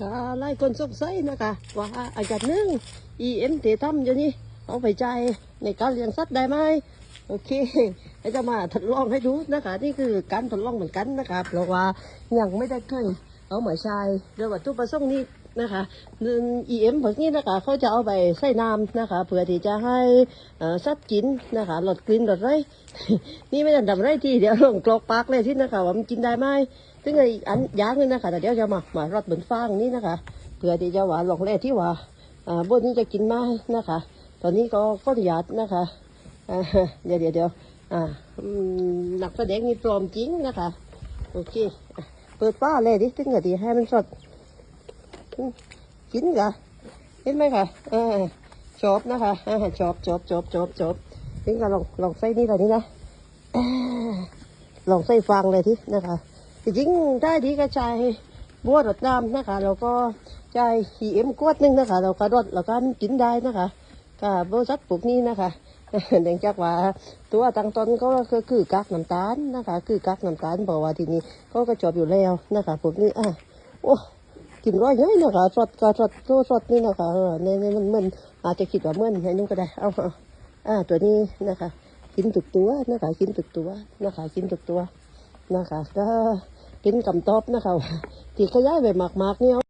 ก็ไล่คนสงสัยนะคะ ว่าอาจารย์หนึ่ง EM เตทำอยู่นี่เอาไปใจในการเลี้ยงสัตว์ได้ไหมโอเคจะมาทดลองให้ดูนะคะ นี่คือการทดลองเหมือนกันนะคะเพราะว่ายังไม่ได้เคยเอาหมาใช้โดยวัตถุประสงค์นี้ นะคะหนึ่ง EM พวกนี้นะคะเขาจะเอาไปใส่น้ำนะคะเพื่อที่จะให้สัตว์กินนะคะหลดกลิ่นลดไรนี่ไม่ได้ทำไรที่เดี๋ยวลงกรอกปากเลยที่นะคะว่ามันกินได้ไหมซึ่งไอ้อันยางนึงนะคะแต่เดี๋ยวจะมามารดบนฟางนี่นะคะเพื่อที่จะว่าลองแรกที่ว่าอ่าบนนี้จะกินไหมนะคะ ตอนนี้ก็ก็อนุญาตนะคะเดี๋ยวเดี๋ยวเดี๋ยวหนักแสดงนี่ปลอมจริงนะคะโอเคเปิดฝ้าเลยดิซึ่งก็ดีให้มันสด กินกะเห็นไหมคะอ่าจบนะคะอ่าจบจบจบจบจบซึ่ก็ลองลองใส่นี่เลยนี่นะลองใส่ฟางเลยทีนะคะจริงๆได้ดีก็ใช้บัวรดน้ำนะคะแล้วก็ใช้ขีเอ็มกวดนึงนะคะเราก็รดแล้วก็กินได้นะคะก็บริษัทปลูกนี้นะคะเนื่องจากว่าตัวตั้งต้นก็คือคือกากน้ำตาลนะคะ คือกากน้ำตาลบอกว่าทีนี้ก็กระจบอยู่แล้วนะคะพวกนี้อะโอ้ กินร้อยเยอะนะคะสดก็สดตัวสดนี่นะคะเออในในมันมันอาจจะคิดว่าเมื่อนอันนี้ก็ได้เอาอ่าตัวนี้นะคะกินตุกตัวนะคะกินตุกตัวนะคะกินตุกตัวนะคะก็กินคำตอบนะคะว่าที่เขยายไปมากๆเนี่ย